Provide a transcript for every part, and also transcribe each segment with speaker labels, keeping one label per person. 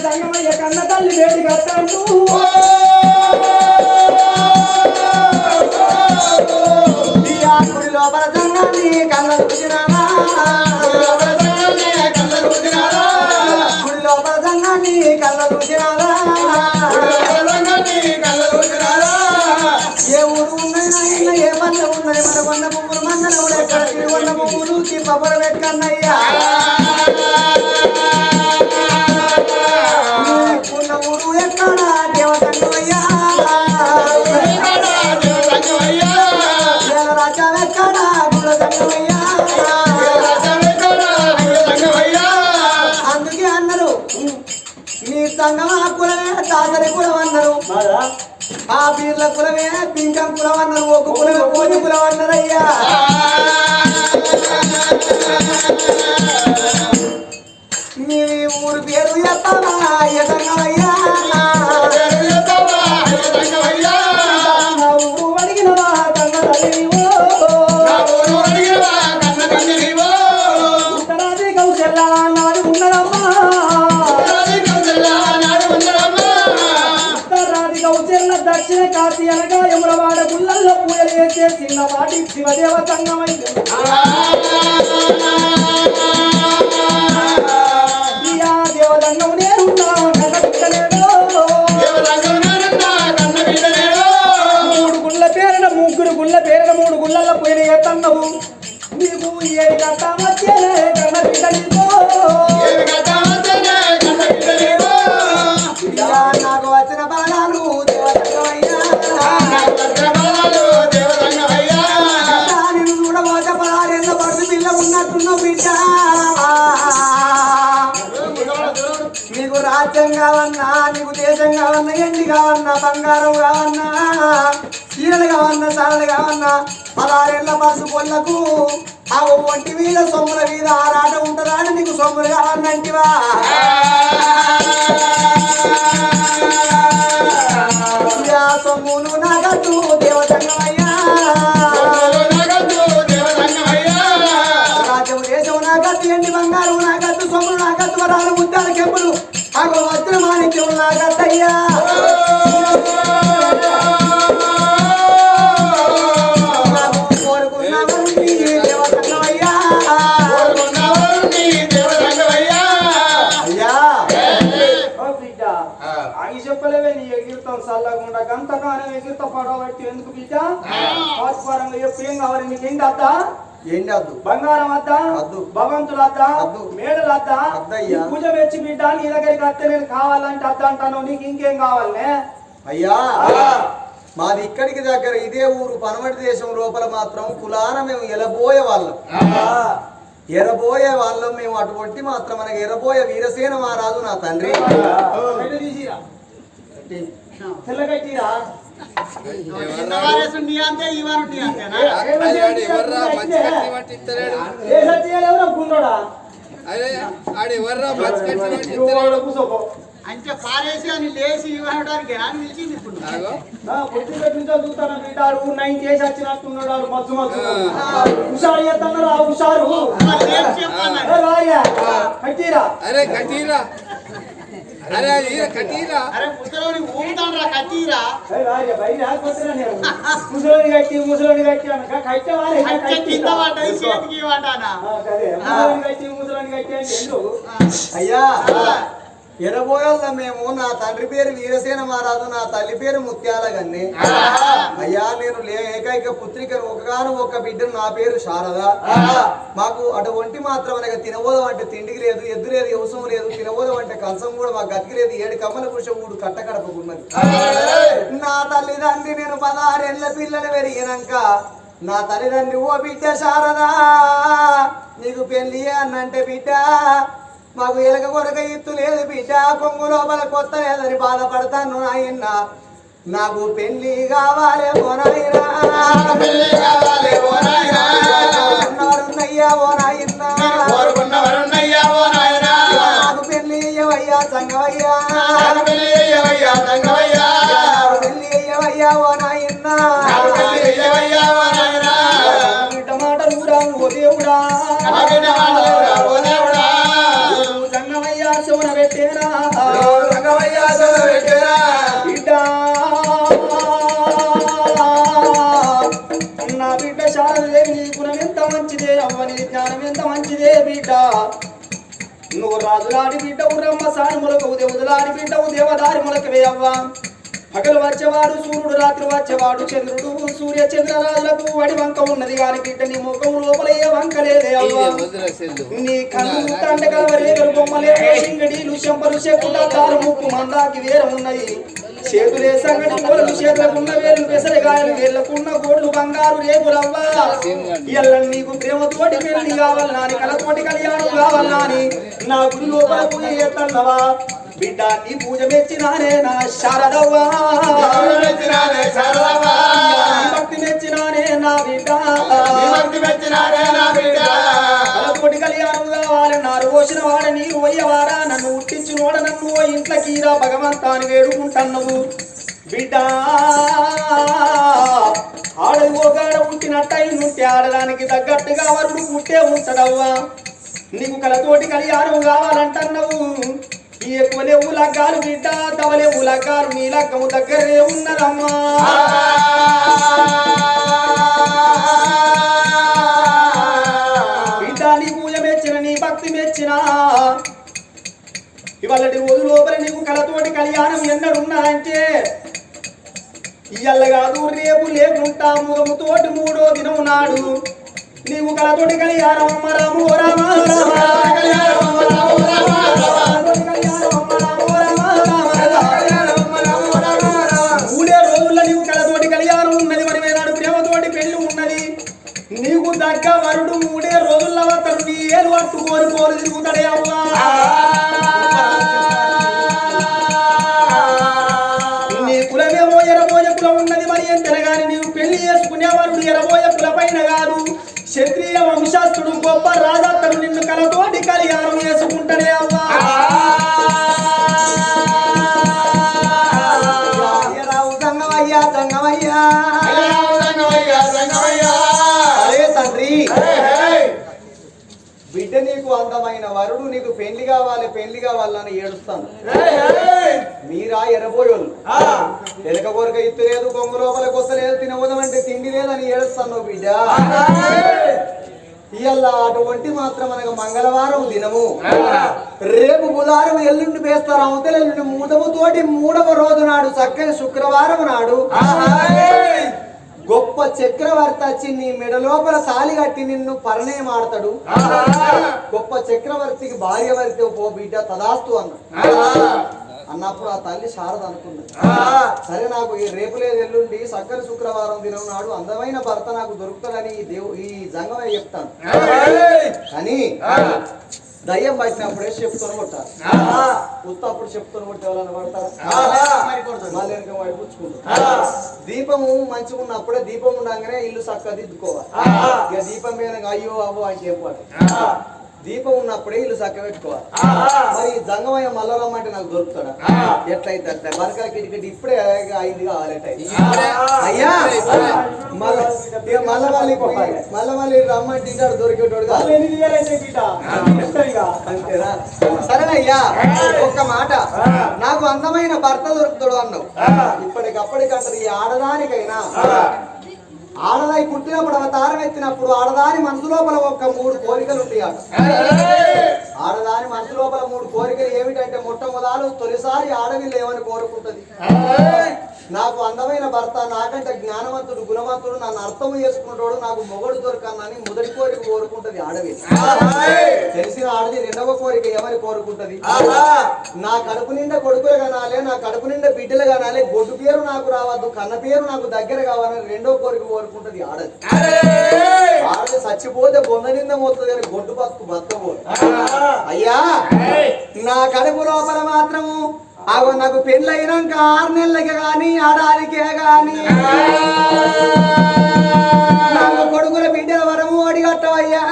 Speaker 1: చెబుతారు కన్న తల్లి వేడి కట్టాడు
Speaker 2: కులం అన్నారు ఒక కులమే కోతి కులం
Speaker 1: అన్నారయ్యా దక్షిణ అనగా ఎమురవాడ గుళ్ళల్లో పూజలు వేసే చిన్నపాటి శివదేవ సంగమయ్య
Speaker 2: రాజ్యం కావన్నా నీకు దేశం కావన్నా ఎండి కావన్నా బంగారం కావన్నా చీరలు కావన్నా సారలు కావన్నా పదారేళ్ళ పరుసు పొల్లకు ఆ ఒంటి మీద సొమ్ముల మీద ఆరాట ఉంటుందా అని నీకు సొమ్ములు కావన్నంటివా సొమ్మును నాగట్టు
Speaker 1: ఆగి చెప్పలేవే నీ ఎగిరితాం చల్లకుండా గంతకాలం ఎగిరిత పడబట్టి ఎందుకు బిడ్డ? ఆత్పరంగా చెప్పు ఏం కావాలి నీకేం? అద్దా
Speaker 2: ఏంటి అద్దు
Speaker 1: బంగారం అద్దా
Speaker 2: అద్దు.
Speaker 1: భగవంతులు అద్దా
Speaker 2: అద్దు.
Speaker 1: మేడలు అద్దా
Speaker 2: అద్దయ్యా.
Speaker 1: ఈ పూజ మెచ్చి బిడ్డ నీ దగ్గరికి అత్తే నేను కావాలంటే అద్దా అంటాను నీకు ఇంకేం కావాలనే?
Speaker 2: అయ్యా. మాది ఇక్కడికి దగ్గర ఇదే ఊరు పనమటి దేశం లోపల మాత్రం కులాన మేము ఎలబోయే వాళ్ళం. ఎరబోయే వాళ్ళం మేము అటువంటి మాత్రం మనకి ఎరబోయే వీరసేన మహారాజు నా తండ్రి.
Speaker 3: ఎవర్రా మంచి కట్టి
Speaker 4: అంటే పారేసి అని లేచి ఇవ్వడానికి అని నిలిచింది ఇప్పుడు.
Speaker 1: చూస్తాను బిడ్డారు నైన్ చేసి వచ్చినట్టున్నాడు మచ్చు మచ్చు హుషారు చేస్తున్నారు ఆ. హుషారు కట్టిరా.
Speaker 3: అరే కటీరా అరే
Speaker 1: బయట నేను. ముసలోని కట్టి ముసలోని కట్టి అనక కట్టే వారే
Speaker 4: కట్టె కింద పడ్డది చేతికి ఇవ్వటానా
Speaker 1: కదే ముసలోని కట్టి ముసలోని కట్టి అంటే
Speaker 2: అయ్యా. ఎరబోయాల మేము నా తండ్రి పేరు వీరసేన మహారాజు నా తల్లి పేరు ముత్యాల గన్ని. అయ్యా నేను లే- ఏకైక పుత్రికను ఒకగాను ఒక బిడ్డను నా పేరు శారద. మాకు అటువంటి మాత్రం అనగా తినబోదం అంటే తిండికి లేదు ఎద్దు లేదు అవసరం లేదు తినబోదం అంటే కంచం కూడా మాకు గతికి లేదు ఏడు కమ్మల కృషి మూడు కట్ట కడపకున్నది. నా తల్లిదండ్రి నేను పదహారేళ్ళ పిల్లలు పెరిగినాక నా తల్లిదండ్రి ఓ బిడ్డ శారదా నీకు పెళ్ళి అన్నంటే బిడ్డ మాకు ఎలక కొరక ఎత్తు లేదు బిడ్డ. కొంగు లోపల కొత్త లేదని బాధపడతాను నాయన్న. నాకు పెళ్ళి కావాలి ఓ నాకు పెళ్ళి అయ్యవయ్యా సంగవయ్యా
Speaker 1: ఓ నాయన్న. మాట ఊరా ఓ దేవుడా. రాజులాడి బిడ్డవు రమ్మ సాని మొలకవు దేవుదులాడి బిడ్డవు దేవదారి మొలకవే అవ్వ. పగలు వచ్చేవాడు సూర్యుడు రాత్రి వచ్చేవాడు చంద్రుడు సూర్య చంద్రరాజులకు వడి వంక ఉన్నది గాని బిడ్డ నీ ముఖం లోపల ఏ వంక లేదే అవ్వ నీ కన్ను తండగలవరేగలు బొమ్మలే సింగడీలు చెంపలు చెక్కుట తారు ముక్కు మందాకి వేర ఉన్నాయి. చేతులే సంగటి కోరలు చేతులకున్న వేలు పెసరగాయలు వేళ్ళకున్న గోడ్లు బంగారు రేపులవ్వా ఇళ్ళ నీకు ప్రేమతోటి పెళ్ళి కావాలనా కలతోటి కళ్యాణం కావాలనా నా గుడి లోపల పూజ చేస్తావా బిడ్డ నీ పూజ మెచ్చినానే నా శారదవ్వా. నీ భక్తి మెచ్చినానే నా బిడ్డ. తలతోటి కళ్యాణం కావాలన్నారు పోసిన వాడ నీరు పోయేవారా నన్ను ఉట్టించినోడ నన్ను ఓ ఇంట్లోకి రా భగవంతాన్ని వేడుకుంటున్నావు. బిడ్డ ఆడది ఒకడ ఉంటినట్టయి నుండి ఆడడానికి తగ్గట్టుగా వరుడు పుట్టే ఉంటాడవ్వా నీకు కలతోటి కళ్యాణం కావాలంటున్నావు. ఏ ఎక్కువ లేవు బిడ్డ తవలే ఉలకాలు నీ లక్కము దగ్గరే ఉన్నదమ్మా. బిడ్డ నీ పూజ మెచ్చిన నీ భక్తి మెచ్చిన. ఇవాళ రోజు లోపల నీకు కలతోటి కళ్యాణం ఎన్నడున్నాయంటే ఇయ్యల్ల కాదు రేపు లేకుంటా ముఖముతోటి మూడో దినం నాడు నీవు కళతోటి కలియారమ్మ రాము రామ రామ. రామ రామ. మూడే రోజుల్లో నీవు కలతోటి కళ్యాణం ఉన్నది మరి నాడు ప్రేమతోటి పెళ్ళి ఉన్నది నీకు దగ్గ వరుడు మూడే రోజుల్లో అతడు నీ ఏలు అట్టు కోరుకోరు తిరుగుతాడే అమ్మా నీ కులమేమో ఎరబోయ కులం ఉన్నది మరి ఎంతనగాని నీవు పెళ్ళి చేసుకునే వరుడు ఎరబోయ కుల పైన కాదు క్షత్రియ వంశాస్తుడు గొప్ప రాజాతడు నిన్ను కలతోటి కళ్యాణం చేసుకుంటాడే
Speaker 2: తండ్రి. బిడ్డ నీకు అందమైన వరుడు నీకు పెళ్ళి కావాలి పెళ్ళి కావాలని ఏడుస్తాను. మీరా ఎరబోయోళ్ళు. కొరక ఇత్తు లేదు కొంగు లోపల కొత్త లేదు తినవదమంటే తిండి లేదని ఏడుస్తాను బిడ్డ. ఇవాళ అటువంటి మాత్రం అనగా మంగళవారం దినము. రేపు బుధవారం ఎల్లుండి వేస్తారు అవతల ఎల్లుండి మూడవతోటి మూడవ రోజు నాడు చక్కని శుక్రవారం నాడు. గొప్ప చక్రవర్తి వచ్చి నీ మెడ లోపల తాలి కట్టి నిన్ను పరిణయం ఆడతాడు గొప్ప చక్రవర్తికి భార్యవర్తి పో బిడ్డ తదాస్తు అన్న అన్నప్పుడు ఆ తల్లి శారద అనుకుంది. సరే నాకు ఈ రేపు లేదు ఎల్లుండి సక్కని శుక్రవారం దినం నాడు అందమైన భర్త నాకు దొరుకుతాడని ఈ దేవు ఈ జంగమే చెప్తాను. కానీ దయ్యం పట్టినప్పుడే చెప్తాను కొట్టారు ఉత్తప్పుడు చెప్తాను కొట్టే వాళ్ళని పడతారు? మళ్ళీ వెనక దీపము మంచిగా ఉన్నప్పుడే దీపం ఉండగానే ఇల్లు చక్కగా దిద్దుకోవాలి. ఇక దీపం మీద అయ్యో అవ్వో అని చెప్పాలి. దీపం ఉన్నప్పుడే ఇల్లు చక్క పెట్టుకోవాలి. మరి జంగమయ్య మల్లరమ్మంటే నాకు దొరుకుతాడా? ఎట్లయితే అట్లా బరకా కిటికటి ఇప్పుడే అయింది కావాలి ఎట్లయితే. అయ్యా! మళ్ళీ ఇక మళ్ళీ మళ్ళీ రమ్మంటే ఇంటాడు దొరికేటోడు. అంతేనా? సరేనయ్యా ఒక్క మాట. నాకు అందమైన భర్త దొరుకుతాడు అన్నావు. ఇప్పటికప్పటికంటారు ఈ ఆడదానికైనా ఆడదాయి పుట్టినప్పుడు అవతారం ఎత్తినప్పుడు ఆడదాని మనసు లోపల ఒక మూడు కోరికలు ఉంటాయి అట. ఆడదాని మనసు లోపల మూడు కోరికలు ఏమిటంటే మొట్టమొదలు తొలిసారి ఆడవిల్లు ఏమని కోరుకుంటది? నాకు అందమైన భర్త నాకంటే జ్ఞానవంతుడు గుణవంతుడు నన్ను అర్థం చేసుకుంటాడు నాకు మొగడు దొరకనని మొదటి కోరిక కోరుకుంటది ఆడవి. తెలిసిన ఆడది రెండవ కోరిక ఎవరి కోరుకుంటది? నా కడుపు నిండా కొడుకులు కనాలే నా కడుపు నిండా బిడ్డలు కనాలే గొడ్డు పేరు నాకు రావద్దు కన్న పేరు నాకు దగ్గర కావాలని రెండో కోరిక కోరుకుంటది ఆడది. ఆడది చచ్చిపోతే బొంద నింద పోతుంది కానీ గొడ్డు బతుకు బతకపోదు అయ్యా నా కడుపు లోపల మాత్రము. అగో నాకు పెళ్ళి అయినాక ఆరు నెలలకి గాని ఆడాదికే గాని. నాకు కొడుకుల బిడ్డల వరము అడిగట్టవయ్యా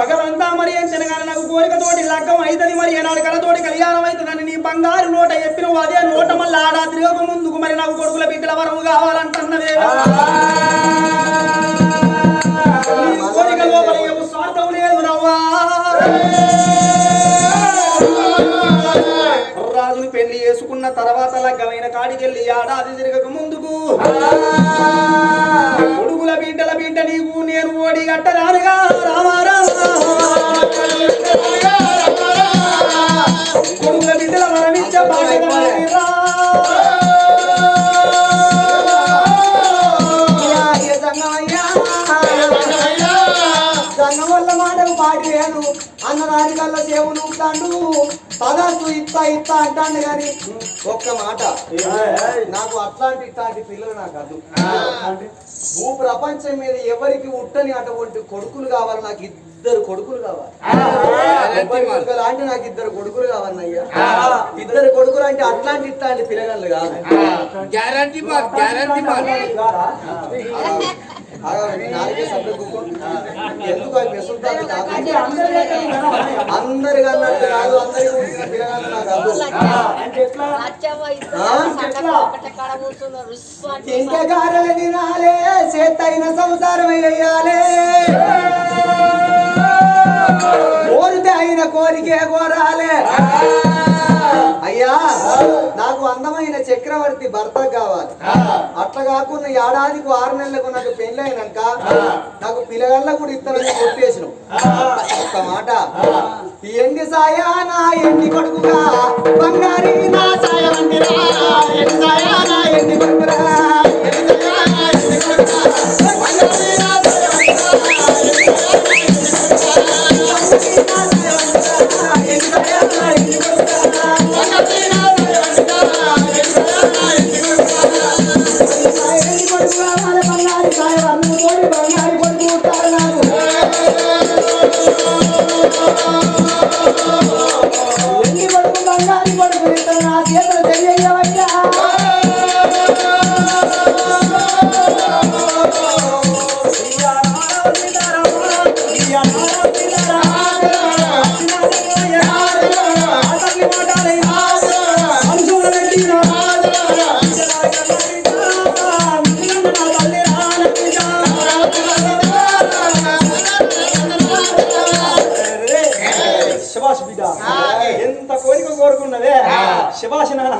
Speaker 1: భగవంతా మరి ఏం తినగానే నాకు కోరికతోటి లగ్గం అవుతుంది మరి. ఏనాడు కలతోటి కళ్యాణం అవుతుందని నీ బంగారు నోట చెప్పిన అదే నోట మళ్ళీ ఆడా తిరగక ముందుకు మరి నాకు కొడుకుల బిడ్డల వరము కావాలంటున్నదే రాజును పెళ్ళి చేసుకున్న తర్వాత లగ్గమైన కాడికెళ్ళి ఏడాది తిరగక ముందుకు.
Speaker 2: పదార్థు ఇత్త ఇత్త అంటాడు కానీ ఒక్క మాట. నాకు అట్లాంటి ఇట్లాంటి పిల్లలు నాకు అదు భూ ప్రపంచం మీద ఎవరికి ఉట్టని అటువంటి కొడుకులు కావాలి? నాకు ఇద్దరు కొడుకులు కావాలి. అంటే నాకు ఇద్దరు కొడుకులు కావాలన్నయ్యా. ఇద్దరు కొడుకులు అంటే అట్లాంటి ఇట్లాంటి పిల్లగాళ్ళు కాదు
Speaker 3: గ్యారంటీ గ్యారంటీ
Speaker 2: నాలుగే సభ్యులు కూకో. ఎందుకు అవి మెసులుతారు నాకు? అందరికి అన్నట్టు కాదు. అందరికి పుట్టిన పిల్లగాళ్ళు నాకు కాదు. ఇంకా గారెలు తినాలే చేతైన సంసారం వేయాలే కోరితే అయిన కోరికే కోరాలే. అయ్యా నాకు అందమైన చక్రవర్తి భర్త కావాలి. అట్లా కాకుండా ఏడాదికి ఆరు నెలలకు నాకు పెళ్ళైనాక నాకు పిల్లగల్ల కూడా ఇస్తానని కొట్టేసిన. ఒక్క మాట. ఎండి సాయా నా ఎండి కొడుకుగా బంగారి నా సాయ ఎండి సాయా నా ఎండి కొడుకురా.
Speaker 1: శబాష్ నాన్న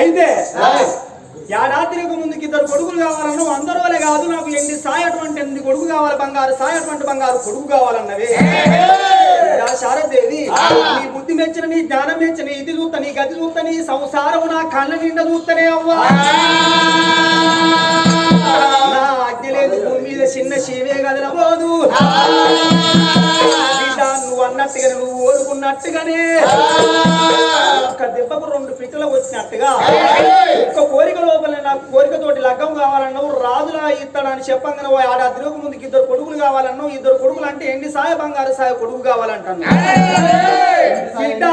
Speaker 1: అయితే ఏడాదికి ముందుకి ఇద్దరు కొడుకులు కావాలన్నావు అందరూ వలే కాదు నాకు ఎన్ని సాయటువంటి ఎన్ని కొడుకు కావాలి బంగారు సాయటువంటి బంగారు కొడుకు కావాలన్నవే. శారదేవి నీ బుద్ధి మెచ్చిన నీ జ్ఞానం మెచ్చిన ఇది చూస్తా నీ గతి చూస్తా నీ సంసారం నా కళ్ళ నిండా చూస్తనే అవ్వా. నా ఆజ్ఞ లేదు భూమి మీద చిన్న శివే కదలబోదు. నువ్వు అన్నట్టుగా నువ్వు ఓదుకున్నట్టుగానే. ఒక్క దెబ్బకు రెండు పిట్టలు వచ్చినట్టుగా. ఒక్క కోరిక లోపల నాకు కోరికతోటి లగ్గం కావాలన్నావు రాజులా ఇస్తాడని చెప్పంగానే ఆడ తిరుగు ముందుకి ఇద్దరు కొడుకులు కావాలన్నావు ఇద్దరు కొడుకులు అంటే ఎండి సాయ బంగారు సాయ కొడుకు బిడ్డ